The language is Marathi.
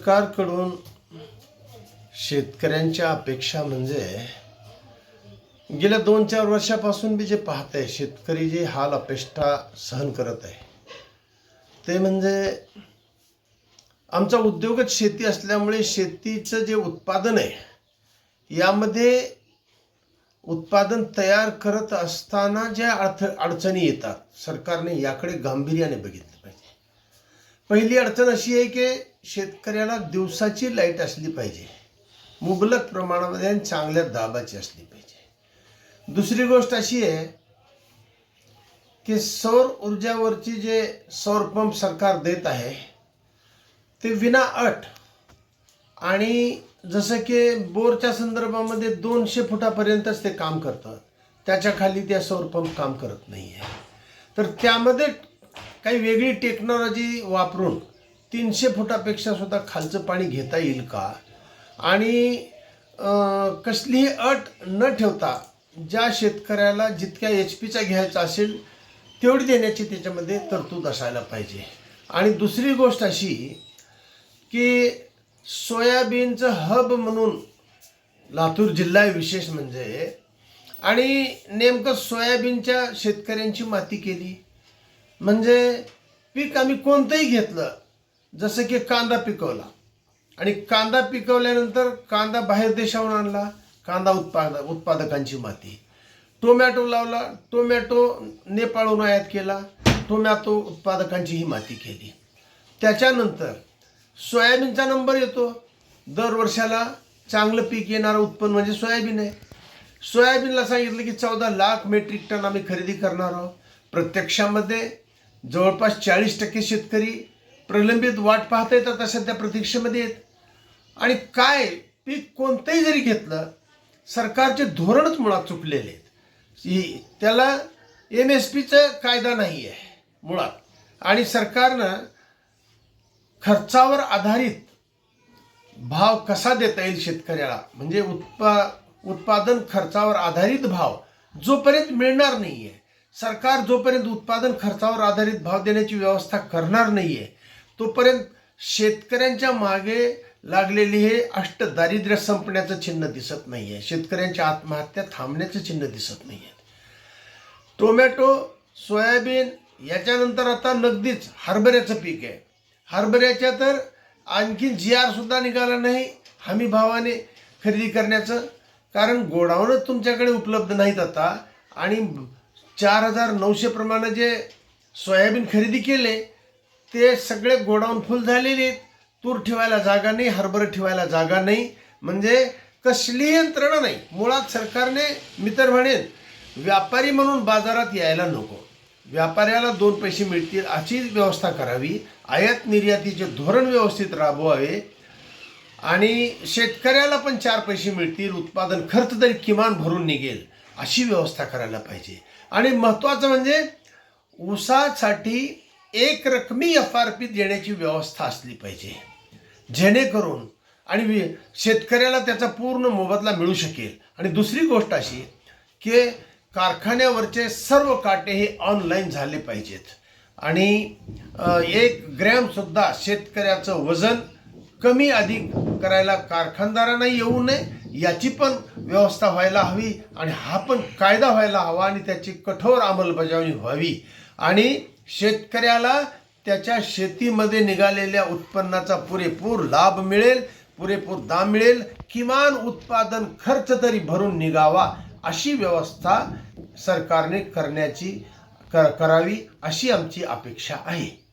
सरकारकडून शेतकऱ्यांच्या अपेक्षा म्हणजे गेल्या दोन चार वर्षापासून मी जे पाहत आहे शेतकरी जे हाल अपेष्टा सहन करत आहे ते म्हणजे आमचा उद्योगच शेती असल्यामुळे शेतीचं जे उत्पादन आहे यामध्ये उत्पादन तयार करत असताना ज्या अडथ अडचणी येतात सरकारने याकडे गांभीर्याने बघितलं पाहिजे. पहिली अडचण अशी आहे की शेतकऱ्याला दिवसाची लाइट असली पाहिजे. मुबलक प्रमाणामध्ये आणि चांगल्या दाबाची असली पाहिजे. दुसरी गोष्ट अशी आहे की सौर ऊर्जावरची जे सौर पंप सरकार देत आहे ते विना अट आणि जसं की बोरच्या संदर्भामध्ये दोनशे फुटापर्यंतच ते काम करतं त्याच्याखाली त्या सौर पंप काम करत नाही आहे तर त्यामध्ये काही वेगळी टेक्नॉलॉजी वापरून तीनशे फुटापेक्षा सुद्धा खालचं पाणी घेता येईल का? आणि कसलीही अट न ठेवता ज्या शेतकऱ्याला जितक्या एच पीचा घ्यायचा असेल तेवढी देण्याची त्याच्यामध्ये तरतूद असायला पाहिजे. आणि दुसरी गोष्ट अशी की सोयाबीनचं हब म्हणून लातूर जिल्हा आहे विशेष म्हणजे. आणि नेमकं सोयाबीनच्या शेतकऱ्यांची माती केली. म्हणजे पीक आम्ही कोणतंही घेतलं जसं की कांदा पिकवला. आणि कांदा पिकवल्यानंतर कांदा बाहेर देशाहून आणला कांदा उत्पाद उत्पादकांची माती. टोमॅटो लावला टोमॅटो नेपाळहून आयात केला टोमॅटो उत्पादकांची ही माती केली. त्याच्यानंतर सोयाबीनचा नंबर येतो. दर वर्षाला चांगलं पीक येणारं उत्पन्न म्हणजे सोयाबीन आहे. सोयाबीनला सांगितलं की चौदा लाख मेट्रिक टन आम्ही खरेदी करणार आहोत. प्रत्यक्षामध्ये जवळपास चाळीस टक्के शेतकरी प्रलंबित वाट पाहता येतात आता सध्या प्रतीक्षेमध्ये आहेत. आणि काय पीक कोणतंही जरी घेतलं सरकारचे धोरणच मुळात चुकलेले आहेत. ही- त्याला एम एस पीचं कायदा नाही आहे मुळात. आणि सरकारनं खर्चावर आधारित भाव कसा देता येईल शेतकऱ्याला? म्हणजे उत्पा उत्पादन खर्चावर आधारित भाव जोपर्यंत मिळणार नाही आहे सरकार जोपर्यंत उत्पादन खर्चावर आधारित भाव देण्याची व्यवस्था करणार नाही आहे तोपर्यंत शेतकऱ्यांच्या मागे लागलेली हे अष्ट दारिद्र्य संपण्याचं चिन्ह दिसत नाही आहे शेतकऱ्यांच्या आत्महत्या थांबण्याचं चिन्ह दिसत नाही आहे टोमॅटो सोयाबीन याच्यानंतर आता नगदीच हरभऱ्याचं पीक आहे. हरभऱ्याच्या तर आणखीन जी आरसुद्धा निघाला नाही हमी भावाने खरेदी करण्याचं. कारण गोडाऊनच तुमच्याकडे उपलब्ध नाहीत आता. आणि चार हजार नऊशे प्रमाणे जे सोयाबीन खरेदी केले ते सगळे गोडाऊन फुल झालेले आहेत. तूर ठेवायला जागा नाही हरभर ठेवायला जागा नाही. म्हणजे कसली यंत्रणा नाही. मुळात सरकारने मी तर म्हणेन व्यापारी म्हणून बाजारात यायला नको. व्यापाऱ्याला दोन पैसे मिळतील अशी व्यवस्था करावी. आयात निर्यातीचे धोरण व्यवस्थित राबवावे. आणि शेतकऱ्याला पण चार पैसे मिळतील. उत्पादन खर्च तरी किमान भरून निघेल. अशी व्यवस्था करायला पाहिजे. आणि महत्त्वाचं म्हणजे ऊसासाठी एक रकमी एफ आर पी देण्याची व्यवस्था असली पाहिजे. जेणेकरून आणि शेतकऱ्याला त्याचा पूर्ण मोबदला मिळू शकेल. आणि दुसरी गोष्ट अशी की कारखान्यावरचे सर्व काटे हे ऑनलाईन झाले पाहिजेत. आणि एक ग्रॅमसुद्धा शेतकऱ्याचं वजन कमी अधिक करायला कारखानदारांना येऊ नये याची पण व्यवस्था व्हायला हवी आणि हा पण कायदा व्हायला हवा आणि त्याची कठोर अंमलबजावणी व्हावी. आणि शेतकऱ्याला त्याच्या शेतीमध्ये निघालेल्या उत्पन्नाचा पुरेपूर लाभ मिळेल पुरेपूर दाम मिळेल किमान उत्पादन खर्च तरी भरून निघावा अशी व्यवस्था सरकारने करण्याची कर करावी अशी आमची अपेक्षा आहे.